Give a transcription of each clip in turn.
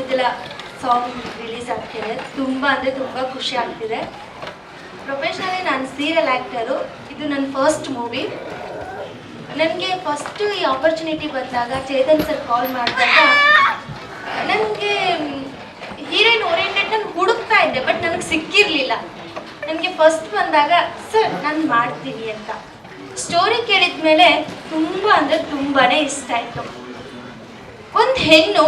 ಮೊದಲ song release ಆಗ್ತಿದೆ. ತುಂಬ ಅಂದರೆ ತುಂಬ ಖುಷಿ ಆಗ್ತಿದೆ. ಪ್ರೊಫೆಷ್ನಲಿ ನಾನು ಸೀರಿಯಲ್ ಆ್ಯಕ್ಟರು ಇದು ನನ್ನ ಫಸ್ಟ್ ಮೂವಿ ನನಗೆ ಫಸ್ಟು ಈ ಆಪರ್ಚುನಿಟಿ ಬಂದಾಗ ಚೇತನ್ ಸರ್ ಕಾಲ್ ಮಾಡಿದಾಗ ನನಗೆ ಹೀರೋಯಿನ್ ಓರಿಯೆಂಟೆಡ್ ನಾನು ಹುಡುಕ್ತಾ ಇದ್ದೆ ಬಟ್ ನನಗೆ ಸಿಕ್ಕಿರಲಿಲ್ಲ. ನನಗೆ ಫಸ್ಟ್ ಬಂದಾಗ ಸರ್ ನಾನು ಮಾಡ್ತೀನಿ ಅಂತ. ಸ್ಟೋರಿ ಕೇಳಿದ ಮೇಲೆ ತುಂಬ ಅಂದರೆ ತುಂಬಾ ಇಷ್ಟ ಆಯಿತು. ಒಂದು ಹೆಣ್ಣು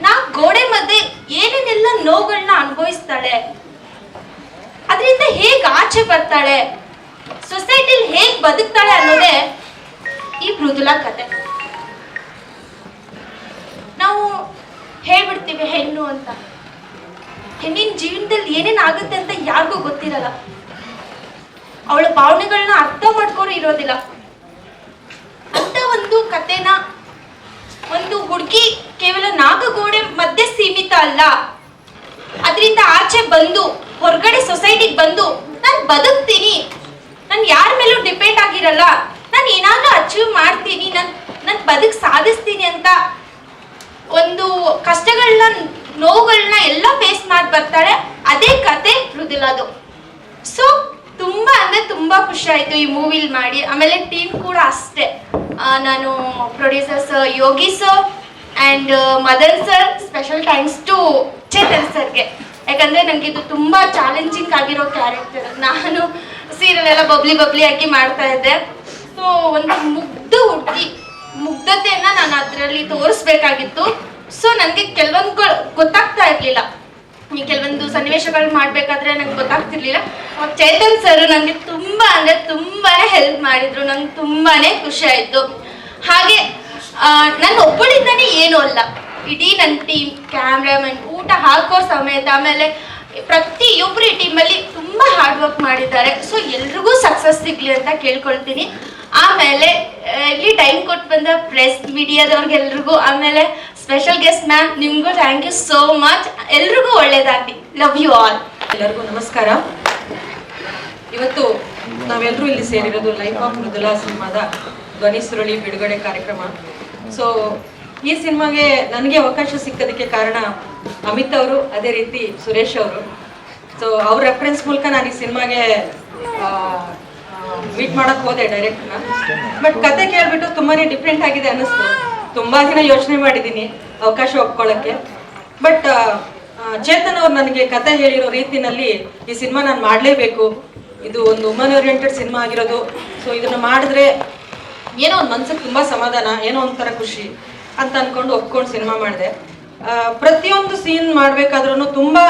ನಾ ಗೋಡೆ ಮಧ್ಯೆ ಏನೇನೆಲ್ಲ ನೋವುಗಳನ್ನ ಅನುಭವಿಸ್ತಾಳೆ? ಅದರಿಂದ ಹೇಗ್ ಆಚೆ ಬರ್ತಾಳೆ? ಸೊಸೈಟಿಲಿ ಹೇಗ್ ಬದುಕ್ತಾಳೆ ಅನ್ನೋದೇ ಈ ಮೃದುಲಾ ಕತೆ. ನಾವು ಹೇಳ್ಬಿಡ್ತೀವಿ ಹೆಣ್ಣು ಅಂತ. ಹೆಣ್ಣಿನ ಜೀವನದಲ್ಲಿ ಏನೇನು ಆಗುತ್ತೆ ಅಂತ ಯಾರಿಗೂ ಗೊತ್ತಿರಲ್ಲ. ಅವಳ ಭಾವನೆಗಳನ್ನ ಅರ್ಥ ಮಾಡ್ಕೊಂಡು ಇರೋದಿಲ್ಲ. ಅಂತ ಒಂದು ಕತೆನ ಒಂದು ಹುಡುಗಿ ಕೇವಲ ಸೀಮಿತ ಅಲ್ಲ. ಅದರಿಂದ ಆಚೆ ಬಂದು, ಹೊರಗಡೆ ಸೊಸೈಟಿಗೆ ಬಂದು ನಾನು ಬದುಕ್ತೀನಿ. ನಾನು ಯಾರ ಮೇಲೂ ಡಿಪೆಂಡ್ ಆಗಿರಲ್ಲ. ನಾನು ಏನಾದರೂ ಅಚೀವ್ ಮಾಡ್ತೀನಿ. ನಾನು ನಾನು ಬದುಕು ಸಾಧಿಸ್ತೀನಿ ಅಂತ ಒಂದು ಕಷ್ಟಗಳನ್ನ ನೋವುಗಳನ್ನ ಎಲ್ಲ ಫೇಸ್ ಮಾಡಿ ಬರ್ತಾಳೆ. ಅದೇ ಕತೆ ಮೃದುಲದು ಸೊ ತುಂಬ ಅಂದರೆ ತುಂಬ ಖುಷಿ ಆಯ್ತು ಈ ಮೂವಿಲಿ ಮಾಡಿ. ಆಮೇಲೆ ಟೀಮ್ ಕೂಡ ಅಷ್ಟೇ. ನಾನು producer sir Yogi sir and mother sir special thanks to Chetan ಸರ್ಗೆ. ಯಾಕಂದ್ರೆ ಇದು ತುಂಬಾ ಚಾಲೆಂಜಿಂಗ್ ಆಗಿರೋ ಕ್ಯಾರೆಕ್ಟರ್ ನಾನು ಸೀರಿಯಲ್ ಎಲ್ಲ ಬಬ್ಲಿ ಬಬ್ಲಿ ಆಗಿ ಮಾಡ್ತಾ ಇದ್ದೆ. ಸೊ ಒಂದು ಮುಗ್ಧ ಹುಡುಗಿ, ಮುಗ್ಧತೆಯನ್ನ ನಾನು ಅದರಲ್ಲಿ ತೋರಿಸ್ಬೇಕಾಗಿತ್ತು. ಸೊ ನನಗೆ ಕೆಲವೊಂದು ಗೊತ್ತಾಗ್ತಾ ಇರಲಿಲ್ಲ. ಈ ಕೆಲವೊಂದು ಸನ್ನಿವೇಶಗಳು ಮಾಡಬೇಕಾದ್ರೆ ನಂಗೆ ಗೊತ್ತಾಗ್ತಿರ್ಲಿಲ್ಲ. ಚೇತನ್ ಸರ್ ನನಗೆ ತುಂಬಾ ಅಂದ್ರೆ ತುಂಬಾ ಹೆಲ್ಪ್ ಮಾಡಿದ್ರು. ನಂಗೆ ತುಂಬಾ ಖುಷಿ ಆಯ್ತು. ಹಾಗೆ ನನ್ನ ಒಬ್ಬಳಿಂದಾನೆ ಏನೂ ಅಲ್ಲ. ಇಡೀ ನನ್ನ ಟೀಮ್ ಕ್ಯಾಮ್ರಾಮನ್ ಊಟ ಹಾಕೋ ಸಮೇತ ಆಮೇಲೆ ಪ್ರತಿಯೊಬ್ಬರು ಈ ಟೀಮಲ್ಲಿ ತುಂಬಾ ಹಾರ್ಡ್ ವರ್ಕ್ ಮಾಡಿದ್ದಾರೆ. ಸೊ ಎಲ್ರಿಗೂ ಸಕ್ಸಸ್ ಸಿಗ್ಲಿ ಅಂತ ಕೇಳ್ಕೊಳ್ತೀನಿ. ಆಮೇಲೆ ಇಲ್ಲಿ ಟೈಮ್ ಕೊಟ್ಟು ಬಂದ ಪ್ರೆಸ್ ಮೀಡಿಯಾದವ್ರಿಗೆಲ್ರಿಗೂ, ಆಮೇಲೆ ಸ್ಪೆಷಲ್ ಗೆಸ್ಟ್ ಮ್ಯಾಮ್ ನಿಮಗೂ ಥ್ಯಾಂಕ್ ಯು ಸೋ ಮಚ್ ಎಲ್ರಿಗೂ ಒಳ್ಳೇದಾಗಲಿ. ಲವ್ ಯು ಆಲ್ ಎಲ್ಲರಿಗೂ ನಮಸ್ಕಾರ. ಇವತ್ತು ನಾವೆಲ್ಲರೂ ಇಲ್ಲಿ ಸೇರಿರೋದು ಲೈಫ್ ಆಫ್ ಮೃದುಲಾ ಸಿನಿಮಾದ ಧ್ವನಿ ಸುರುಳಿ ಬಿಡುಗಡೆ ಕಾರ್ಯಕ್ರಮ. ಸೊ ಈ ಸಿನಿಮಾಗೆ ನನಗೆ ಅವಕಾಶ ಸಿಕ್ಕೋದಕ್ಕೆ ಕಾರಣ ಅಮಿತ್ ಅವರು, ಅದೇ ರೀತಿ ಸುರೇಶ್ ಅವರು. ಸೊ ಅವ್ರ ರೆಫರೆನ್ಸ್ ಮೂಲಕ ನಾನು ಈ ಸಿನಿಮಾಗೆ ಮೀಟ್ ಮಾಡಕ್ ಹೋದೆ ಡೈರೆಕ್ಟ್ನ ಬಟ್ ಕತೆ ಕೇಳ್ಬಿಟ್ಟು ತುಂಬಾನೇ ಡಿಫ್ರೆಂಟ್ ಆಗಿದೆ ಅನ್ನಿಸ್ತು. ತುಂಬಾ ದಿನ ಯೋಚನೆ ಮಾಡಿದ್ದೀನಿ ಅವಕಾಶ ಒಪ್ಕೊಳ್ಳೋಕ್ಕೆ. ಬಟ್ ಚೇತನ್ ಅವ್ರು ನನಗೆ ಕತೆ ಹೇಳಿರೋ ರೀತಿನಲ್ಲಿ ಈ ಸಿನಿಮಾ ನಾನು ಮಾಡಲೇಬೇಕು. ಇದು ಒಂದು ವುಮನ್ ಓರಿಯೆಂಟೆಡ್ ಸಿನಿಮಾ ಆಗಿರೋದು. ಸೊ ಇದನ್ನ ಮಾಡಿದ್ರೆ ಏನೋ ಒಂದು ಮನ್ಸಿಗೆ ತುಂಬಾ ಸಮಾಧಾನ, ಏನೋ ಒಂಥರ ಖುಷಿ ಅಂತ ಅನ್ಕೊಂಡು ಒಪ್ಕೊಂಡು ಸಿನಿಮಾ ಮಾಡಿದೆ. ಪ್ರತಿಯೊಂದು ಸೀನ್ ಮಾಡ್ಬೇಕಾದ್ರೂ ತುಂಬಾ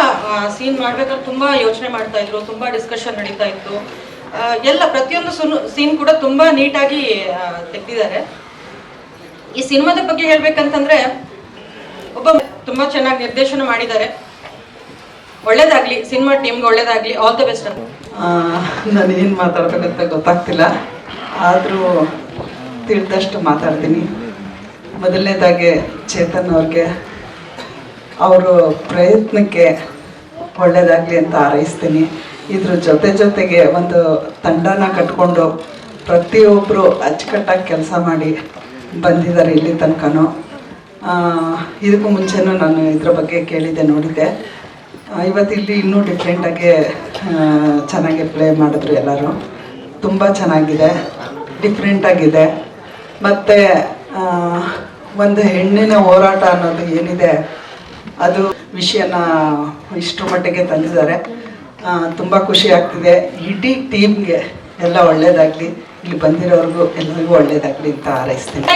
ಸೀನ್ ಮಾಡ್ಬೇಕಾದ್ರೆ ತುಂಬಾ ಯೋಚನೆ ಮಾಡ್ತಾ ಇದ್ರು, ತುಂಬಾ ಡಿಸ್ಕಷನ್ ನಡೀತಾ ಇತ್ತು. ಎಲ್ಲ ಪ್ರತಿಯೊಂದು ಸೀನ್ ಕೂಡ ತುಂಬಾ ನೀಟಾಗಿ ತೆಗ್ದಿದ್ದಾರೆ. ಈ ಸಿನಿಮಾದ ಬಗ್ಗೆ ಹೇಳ್ಬೇಕಂತಂದ್ರೆ, ಒಬ್ಬ ತುಂಬಾ ಚೆನ್ನಾಗಿ ನಿರ್ದೇಶನ ಮಾಡಿದ್ದಾರೆ. ಒಳ್ಳೇದಾಗ್ಲಿ, ಸಿನಿಮಾ ಟೀಮ್ಗೆ ಒಳ್ಳೇದಾಗ್ಲಿ ಆಲ್ ದ ಬೆಸ್ಟ್ ನಾನು ಏನು ಮಾತಾಡ್ಬೇಕಂತ ಗೊತ್ತಾಗ್ತಿಲ್ಲ. ಆದರೂ ತಿಳಿದಷ್ಟು ಮಾತಾಡ್ತೀನಿ. ಮೊದಲನೇದಾಗಿ ಚೇತನ್ ಅವ್ರಿಗೆ ಅವರು ಪ್ರಯತ್ನಕ್ಕೆ ಒಳ್ಳೆಯದಾಗಲಿ ಅಂತ ಹಾರೈಸ್ತೀನಿ. ಇದ್ರ ಜೊತೆ ಜೊತೆಗೆ ಒಂದು ತಂಡನ ಕಟ್ಕೊಂಡು ಪ್ರತಿಯೊಬ್ಬರು ಅಚ್ಚುಕಟ್ಟಾಗಿ ಕೆಲಸ ಮಾಡಿ ಬಂದಿದ್ದಾರೆ ಇಲ್ಲಿ ತನಕನೂ. ಇದಕ್ಕೂ ಮುಂಚೆನೂ ನಾನು ಇದ್ರ ಬಗ್ಗೆ ಕೇಳಿದ್ದೆ, ನೋಡಿದ್ದೆ. ಇವತ್ತು ಇಲ್ಲಿ ಇನ್ನೂ ಡಿಫ್ರೆಂಟಾಗಿ ಚೆನ್ನಾಗಿ ಪ್ಲೇ ಮಾಡಿದ್ರು ಎಲ್ಲರೂ. ತುಂಬ ಚೆನ್ನಾಗಿದೆ ಡಿಫ್ರೆಂಟಾಗಿದೆ ಮತ್ತು ಒಂದು ಹೆಣ್ಣಿನ ಹೋರಾಟ ಅನ್ನೋದು ಏನಿದೆ ಅದು ವಿಷಯನ ಇಷ್ಟರ ಮಟ್ಟಿಗೆ ತಂದಿದ್ದಾರೆ. ತುಂಬ ಖುಷಿ ಆಗ್ತಿದೆ. ಇಡೀ ಟೀಮ್ಗೆ ಎಲ್ಲ ಒಳ್ಳೇದಾಗಲಿ. ಇಲ್ಲಿ ಬಂದಿರೋರ್ಗು ಎಲ್ಲರಿಗೂ ಒಳ್ಳೇದಾಗಲಿ ಅಂತ ಹಾರೈಸ್ತೀನಿ.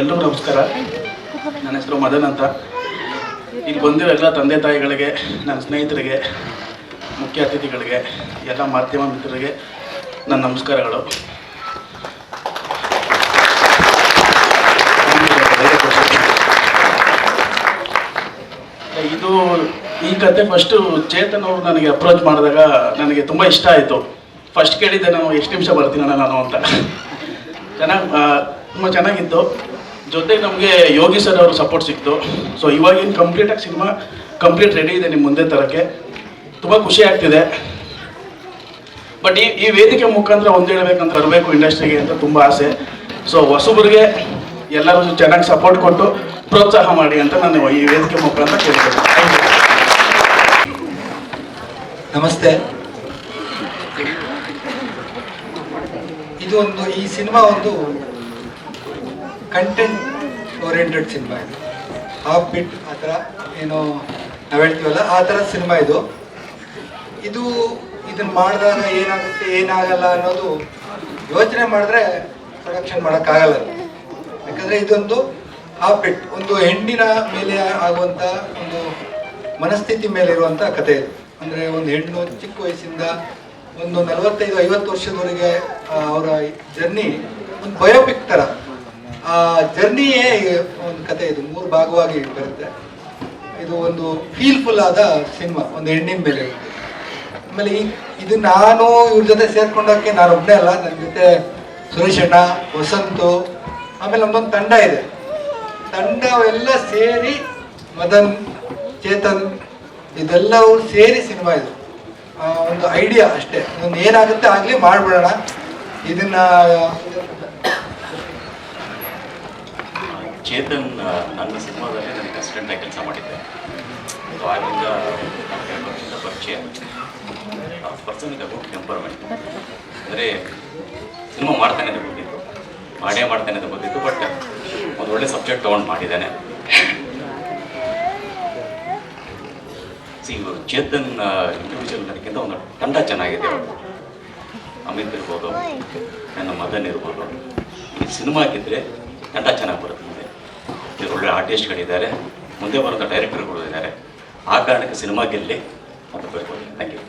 ಎಲ್ಲರೂ ನಮಸ್ಕಾರ. ನನ್ನ ಹೆಸರು ಮದನ್ ಅಂತ. ಇಲ್ಲಿ ಬಂದಿರೋ ಎಲ್ಲ ತಂದೆ ತಾಯಿಗಳಿಗೆ, ನನ್ನ ಸ್ನೇಹಿತರಿಗೆ, ಮುಖ್ಯ ಅತಿಥಿಗಳಿಗೆ, ಎಲ್ಲ ಮಾಧ್ಯಮ ಮಿತ್ರರಿಗೆ ನನ್ನ ನಮಸ್ಕಾರಗಳು. ಇದು ಈ ಕತೆ ಫಸ್ಟು ಚೇತನ್ ಅವರು ನನಗೆ ಅಪ್ರೋಚ್ ಮಾಡಿದಾಗ ನನಗೆ ತುಂಬ ಇಷ್ಟ ಆಯಿತು. ಫಸ್ಟ್ ಕೇಳಿದ್ದೆ ನಾನು, ಎಷ್ಟು ನಿಮಿಷ ಬರ್ತೀನಣ್ಣ ನಾನು? ಅಂತ. ಚೆನ್ನಾಗಿ ತುಂಬ ಚೆನ್ನಾಗಿತ್ತು. ಜೊತೆಗೆ ನಮಗೆ ಯೋಗಿ ಸರ್ ಅವರು ಸಪೋರ್ಟ್ ಸಿಕ್ತು. ಸೊ ಇವಾಗಿನ ಕಂಪ್ಲೀಟಾಗಿ ಸಿನಿಮಾ ಕಂಪ್ಲೀಟ್ ರೆಡಿ ಇದೆ ನಿಮ್ಮ ಮುಂದೆ ತರೋಕ್ಕೆ. ತುಂಬ ಖುಷಿ ಆಗ್ತಿದೆ. ಬಟ್ ಈ ಈ ವೇದಿಕೆ ಮುಖಾಂತರ ಒಂದು ಹೇಳ್ಬೇಕಂತ ಬರಬೇಕು ಇಂಡಸ್ಟ್ರಿಗೆ ಅಂತ ತುಂಬ ಆಸೆ. ಸೊ ಹೊಸಬರಿಗೆ ಎಲ್ಲರೂ ಚೆನ್ನಾಗಿ ಸಪೋರ್ಟ್ ಕೊಟ್ಟು ಪ್ರೋತ್ಸಾಹ ಮಾಡಿ ಅಂತ ನಾನು ಈ ವೇದಿಕೆ ಮುಖಾಂತರ ಕೇಳ್ತೀನಿ ನಮಸ್ತೆ. ಇದು ಒಂದು ಈ ಸಿನಿಮಾ ಒಂದು ಕಂಟೆಂಟ್ ಓರಿಯೆಂಟೆಡ್ ಸಿನಿಮಾ ಇದು. ಹಾಫ್ ಬಿಟ್ ಆ ಥರ ಏನು ನಾವು ಹೇಳ್ತೀವಲ್ಲ, ಆ ಥರ ಸಿನಿಮಾ ಇದು. ಇದು ಇದನ್ನು ಮಾಡಿದಾಗ ಏನಾಗುತ್ತೆ, ಏನಾಗಲ್ಲ ಅನ್ನೋದು ಯೋಚನೆ ಮಾಡಿದ್ರೆ ಪ್ರೊಡಕ್ಷನ್ ಮಾಡೋಕ್ಕಾಗಲ್ಲ. ಯಾಕಂದರೆ ಇದೊಂದು ಹಾಫ್ ಬಿಟ್ ಒಂದು ಹೆಣ್ಣಿನ ಮೇಲೆ ಆಗುವಂಥ ಒಂದು ಮನಸ್ಥಿತಿ ಮೇಲೆ ಇರುವಂಥ ಕಥೆ ಇದು. ಅಂದರೆ ಒಂದು ಹೆಣ್ಣು ಚಿಕ್ಕ ವಯಸ್ಸಿಂದ ಒಂದು ನಲವತ್ತೈದು ಐವತ್ತು ವರ್ಷದವರೆಗೆ ಅವರ ಜರ್ನಿ ಒಂದು ಬಯೋಪಿಕ್ ಥರ ಆ ಜರ್ನಿಯೇ ಒಂದು ಕತೆ ಇದು. ಮೂರು ಭಾಗವಾಗಿ ಬರುತ್ತೆ. ಇದು ಒಂದು ಫೀಲ್ಫುಲ್ ಆದ ಸಿನಿಮಾ, ಒಂದು ಹೆಣ್ಣಿನ ಬೆಲೆ. ಆಮೇಲೆ ಇದು ನಾನು ಇವ್ರ ಜೊತೆ ಸೇರ್ಕೊಂಡೋಕೆ ನಾನು ಒಬ್ಬನೇ ಅಲ್ಲ ನನ್ನ ಜೊತೆ ಸುರೇಶ್ ಅಣ್ಣ, ವಸಂತು, ಆಮೇಲೆ ನಮ್ದೊಂದು ತಂಡ ಇದೆ. ತಂಡವೆಲ್ಲ ಸೇರಿ ಮದನ್, ಚೇತನ್, ಇದೆಲ್ಲವೂ ಸೇರಿ ಸಿನಿಮಾ ಇದು. ಒಂದು ಐಡಿಯಾ ಅಷ್ಟೇ. ಒಂದು ಏನಾಗುತ್ತೆ ಆಗಲಿ ಮಾಡಿಬಿಡೋಣ. ಇದನ್ನ ಚೇತನ್ ನನ್ನ ಸಿನಿಮಾದಲ್ಲಿ ನನಗೆ ಅಸಿಸ್ಟೆಂಟಾಗಿ ಕೆಲಸ ಮಾಡಿದ್ದೆ. ಸೊ ಆಗಿಂದ ಎರಡು ವರ್ಷದ ಪರಿಚಯ. ಪರ್ಸನ್ ಇದೆ ಗುಡ್ ಟೆಂಪರ್ಮೆಂಟ್ ಅಂದರೆ ಸಿನಿಮಾ ಮಾಡ್ತಾನೆ ಅಂತ ಗೊತ್ತಿತ್ತು. ಮಾಡೇ ಮಾಡ್ತಾನೆ ಅಂತ ಗೊತ್ತಿತ್ತು ಬಟ್ ಒಂದು ಒಳ್ಳೆ ಸಬ್ಜೆಕ್ಟ್ ತೊಗೊಂಡು ಮಾಡಿದ್ದಾನೆ. ಸಿ ಚೇತನ್ ಇಂಡಿವಿಜುವಲ್ ನನಗಿಂತ ಒಂದು ತಂಡ ಚೆನ್ನಾಗಿದೆ. ಅವರು ಅಮಿತ್ ಇರ್ಬೋದು, ನನ್ನ ಮದನ್ ಇರ್ಬೋದು. ಈ ಸಿನಿಮಾ ಹಾಕಿದ್ರೆ ತಂಡ ಚೆನ್ನಾಗಿ ಬರುತ್ತೆ. ಒಳ್ಳೆ ಆರ್ಟಿಸ್ಟ್ಗಳಿದ್ದಾರೆ. ಮುಂದೆ ಬರುವಂಥ ಡೈರೆಕ್ಟರ್ಗಳು ಇದ್ದಾರೆ. ಆ ಕಾರಣಕ್ಕೆ ಸಿನಿಮಾ ಗೆಲ್ಲಿ ಅಂತ ಬರ್ಬೋದು. ಥ್ಯಾಂಕ್ ಯು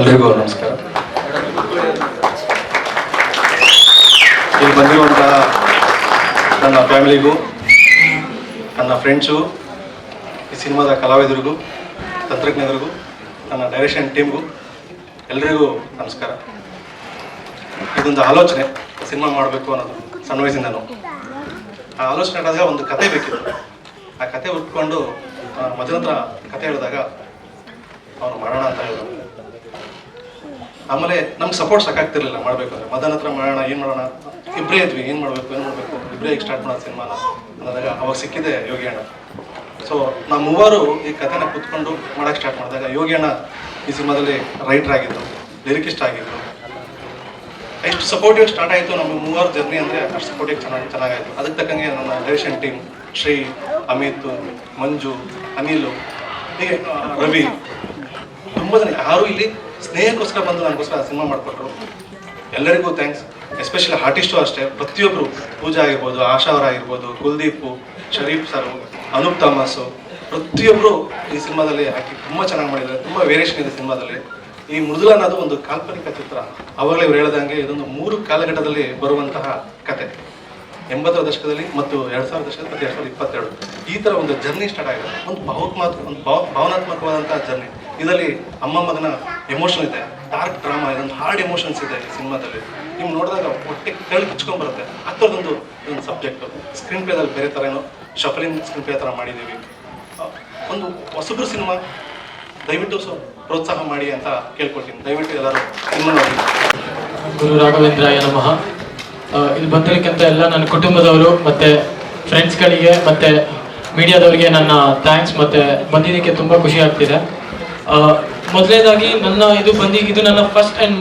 ಎಲ್ರಿಗೂ ನಮಸ್ಕಾರ. ಇಲ್ಲಿ ಬಂದಿರುವಂತಹ ನನ್ನ ಫ್ಯಾಮಿಲಿಗೂ ನನ್ನ ಫ್ರೆಂಡ್ಸು, ಈ ಸಿನಿಮಾದ ಕಲಾವಿದರಿಗೂ, ತಂತ್ರಜ್ಞರಿಗೂ, ನನ್ನ ಡೈರೆಕ್ಷನ್ ಟೀಮ್ಗೂ ಎಲ್ರಿಗೂ ನಮಸ್ಕಾರ. ಇದೊಂದು ಆಲೋಚನೆ, ಸಿನಿಮಾ ಮಾಡಬೇಕು ಅನ್ನೋದು ಸಣ್ಣ ವಯಸ್ಸಿಂದನು ಆ ಆಲೋಚನೆ ಆದಾಗ ಒಂದು ಕತೆ ಬೇಕಿತ್ತು. ಆ ಕತೆ ಉಟ್ಕೊಂಡು ಮಧುರ ಕತೆ ಹೇಳಿದಾಗ, ಅವನು ಮಾಡೋಣ ಅಂತ ಹೇಳಿದ್ರು. ಆಮೇಲೆ ನಮ್ಗೆ ಸಪೋರ್ಟ್ ಸಾಕಾಗ್ತಿರ್ಲಿಲ್ಲ, ಮಾಡ್ಬೇಕಾದ್ರೆ. ಮದನ್ ಹತ್ರ ಮಾಡೋಣ, ಏನ್ ಮಾಡೋಣ? ಇಬ್ಬರೇ ಇದ್ವಿ, ಏನ್ ಮಾಡ್ಬೇಕು ಏನ್ ಮಾಡ್ಬೇಕು? ಇಬ್ಬರೇ ಈಗ ಸ್ಟಾರ್ಟ್ ಮಾಡೋದು ಸಿನಿಮಾನ ಅಂದಾಗ ಅವಾಗ ಸಿಕ್ಕಿದೆ ಯೋಗಿ ಅಣ್ಣ. ಸೊ ನಾವು ಮೂವರು ಈ ಕಥೆನ ಕುತ್ಕೊಂಡು ಮಾಡಕ್ ಸ್ಟಾರ್ಟ್ ಮಾಡಿದಾಗ ಯೋಗಿ ಅಣ್ಣ ಈ ಸಿನಿಮಾದಲ್ಲಿ ರೈಟರ್ ಆಗಿದ್ರು ಲಿರಿಕಿಸ್ಟ್ ಆಗಿದ್ರು. ಎಷ್ಟು ಸಪೋರ್ಟಿವ್ ಸ್ಟಾರ್ಟ್ ಆಯಿತು ನಮ್ಮ ಮೂವರು ಜರ್ನಿ ಅಂದರೆ ಅಷ್ಟು ಸಪೋರ್ಟಿವ್ ಚೆನ್ನಾಗಿ ಚೆನ್ನಾಗಾಯಿತು. ಅದಕ್ಕೆ ತಕ್ಕಂಗೆ ನನ್ನ ಡೈರೆಕ್ಷನ್ ಟೀಮ್ ಶ್ರೀ, ಅಮಿತ್, ಮಂಜು, ಅನಿಲು ರವಿ. ತುಂಬ ಜನ ಯಾರು ಇಲ್ಲಿ ಸ್ನೇಹಕ್ಕೋಸ್ಕರ ಬಂದು ನನಗೋಸ್ಕರ ಸಿನಿಮಾ ಮಾಡಿಕೊಟ್ರು. ಎಲ್ಲರಿಗೂ ಥ್ಯಾಂಕ್ಸ್ ಎಸ್ಪೆಷಲಿ ಆರ್ಟಿಸ್ಟು ಅಷ್ಟೇ. ಪ್ರತಿಯೊಬ್ಬರು ಪೂಜಾ ಆಗಿರ್ಬೋದು, ಆಶಾ ಅವರ ಆಗಿರ್ಬೋದು, ಕುಲ್ದೀಪು, ಶರೀಫ್ ಸರ್, ಅನೂಪ್ ಥಾಮಸ್ಸು ಪ್ರತಿಯೊಬ್ಬರು ಈ ಸಿನಿಮಾದಲ್ಲಿ ಹಾಕಿ ತುಂಬ ಚೆನ್ನಾಗಿ ಮಾಡಿದ್ದಾರೆ. ತುಂಬ ವೇರಿಯೇಷನ್ ಇದೆ ಸಿನಿಮಾದಲ್ಲಿ. ಈ ಮೃದುಲ ಅನ್ನೋದು ಒಂದು ಕಾಲ್ಪನಿಕ ಚಿತ್ರ. ಅವಾಗಲೇ ಇವ್ರು ಹೇಳ್ದಂಗೆ ಇದೊಂದು ಮೂರು ಕಾಲಘಟ್ಟದಲ್ಲಿ ಬರುವಂತಹ ಕತೆ. ಎಂಬತ್ತರ ದಶಕದಲ್ಲಿ ಮತ್ತು ಎರಡು ಸಾವಿರದ ದಶಕದಲ್ಲಿ ಮತ್ತು ಎರಡು ಸಾವಿರದ ಇಪ್ಪತ್ತೆರಡು. ಈ ಥರ ಒಂದು ಜರ್ನಿ ಸ್ಟಾರ್ಟ್ ಆಗಿದೆ. ಒಂದು ಭಾವನಾತ್ಮಕ ಒಂದು ಭಾವ, ಭಾವನಾತ್ಮಕವಾದಂತಹ ಜರ್ನಿ ಇದರಲ್ಲಿ ಅಮ್ಮ ಮಗನ ಎಮೋಷನ್ ಇದೆ. ಡಾರ್ಕ್ ಡ್ರಾಮಾ ಇದೆ ಒಂದು ಹಾರ್ಡ್ ಎಮೋಷನ್ಸ್ ಇದೆ ಸಿನಿಮಾದಲ್ಲಿ. ನೀವು ನೋಡಿದಾಗ ಹೊಟ್ಟೆ ಕಳ್ ಕಿಚ್ಕೊಂಡ್ ಬರುತ್ತೆ. ಆ ಥರದೊಂದು ಒಂದು ಸಬ್ಜೆಕ್ಟ್ ಸ್ಕ್ರೀನ್ ಪ್ಲೇದಲ್ಲಿ ಬೇರೆ ಥರ ಏನೋ ಶಫಲಿಂಗ್ ಸ್ಕ್ರೀನ್ ಪ್ಲೇ ಥರ ಮಾಡಿದ್ದೀವಿ. ಒಂದು ಹೊಸಬ್ರು ಸಿನಿಮಾ ದಯವಿಟ್ಟು ಸೊ ಪ್ರೋತ್ಸಾಹ ಮಾಡಿ ಅಂತ ಕೇಳ್ಕೊಳ್ತೀನಿ. ದಯವಿಟ್ಟು ಎಲ್ಲರೂ ಸಿನಿಮಾ ನೋಡಿ. ಗುರು ರಾಘವೇಂದ್ರಾಯ ನಮಃ. ಇಲ್ಲಿ ಬಂದಿರೋಕ್ಕಿಂತ ಎಲ್ಲ ನನ್ನ ಕುಟುಂಬದವರು, ಮತ್ತೆ ಫ್ರೆಂಡ್ಸ್ಗಳಿಗೆ ಮತ್ತೆ ಮೀಡಿಯಾದವರಿಗೆ ನನ್ನ ಥ್ಯಾಂಕ್ಸ್ ಮತ್ತೆ ಬಂದಿದ್ದಕ್ಕೆ ತುಂಬ ಖುಷಿ ಆಗ್ತಿದೆ. ಮೊದಲನೇದಾಗಿ ನನ್ನ ಇದು ಬಂದು, ಇದು ನನ್ನ ಫಸ್ಟ್ ಆ್ಯಂಡ್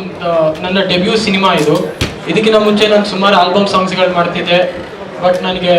ನನ್ನ ಡೆಬ್ಯೂ ಸಿನಿಮಾ ಇದು. ಇದಕ್ಕಿಂತ ಮುಂಚೆ ನಾನು ಸುಮಾರು ಆಲ್ಬಮ್ ಸಾಂಗ್ಸ್ಗಳು ಮಾಡ್ತಿದ್ದೆ. ಬಟ್ ನನಗೆ